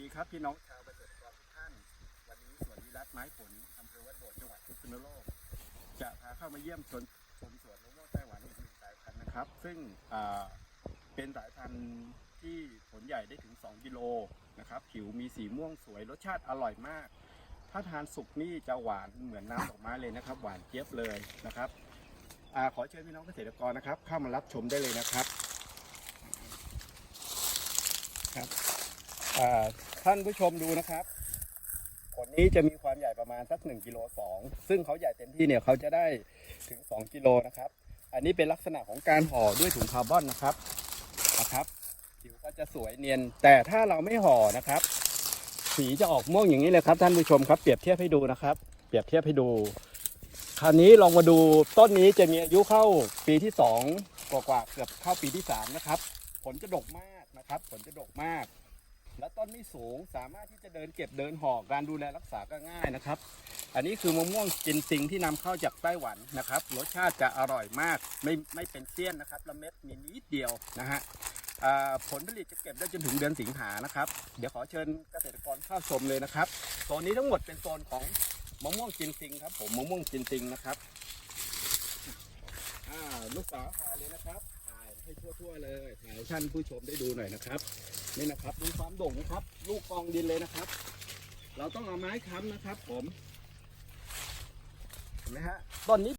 ดีครับพี่น้องชาวเกษตรกรทุกท่าน วันนี้สวนวิรัตไม้ผลอำเภอวัดโบดจังหวัดพิษณุโลก จะพาเข้ามาเยี่ยมชมชมสวนมะม่วงไต้หวันอีกหนึ่งสายพันธุ์นะครับ ซึ่งเป็นสายพันธุ์ที่ผลใหญ่ได้ถึง 2 กิโลนะครับผิวมีสีม่วงสวยรสชาติอร่อยมาก ถ้าทานสุกนี่จะหวานเหมือนน้ำดอกไม้เลยนะครับ หวานเจี๊ยบเลยนะครับอขอเชิญพี่น้องเกษตรกรนะครับ เข้ามารับชมได้เลยนะครับครับ ท่านผู้ชมดูนะครับ ผลนี้จะมีความใหญ่ประมาณสัก1กิโล2ซึ่งเขาใหญ่เต็มที่เนี่ยเขาจะได้ถึง 2กิโลนะครับ อันนี้เป็นลักษณะของการห่อด้วยถุงคาร์บอนนะครับนะครับผิวก็จะสวยเนียน แต่ถ้าเราไม่ห่อนะครับ สีจะออกม่วงอย่างนี้เลยครับท่านผู้ชมครับเปรียบเทียบให้ดูนะครับ เปรียบเทียบให้ดู คราวนี้ลองมาดูต้นนี้จะมีอายุเข้าปีที่สองกว่าเกือบเข้าปีที่สามนะครับ ผลจะดกมากนะครับ ผลจะดกมาก และต้นไม่สูงสามารถที่จะเดินเก็บเดินหอกการดูแลรักษาก็ง่ายนะครับ อันนี้คือมะม่วงจินซิงที่นำเข้าจากไต้หวันนะครับรสชาติจะอร่อยมากไม่ไม่เป็นเสี้ยนนะครับละเม็ดมีนิดเดียวนะฮะผลผลิตจะเก็บได้จนถึงเดือนสิงหานะครับ เดี๋ยวขอเชิญเกษตรกรเข้าชมเลยนะครับโซนนี้ทั้งหมดเป็นโซนของมะม่วงจินซิงครับผมมะม่วงจินซิงนะครับลูกสาวถ่าเลยนะครับ ให้ทั่วๆเลยถ่ายให้ท่านผู้ชมได้ดูหน่อยนะครับนี่นะครับดูความโด่งนะครับ ลูกกองดินเลยนะครับ เราต้องเอาไม้ค้ำนะครับ ผมเห็นไหมฮะต้นนี้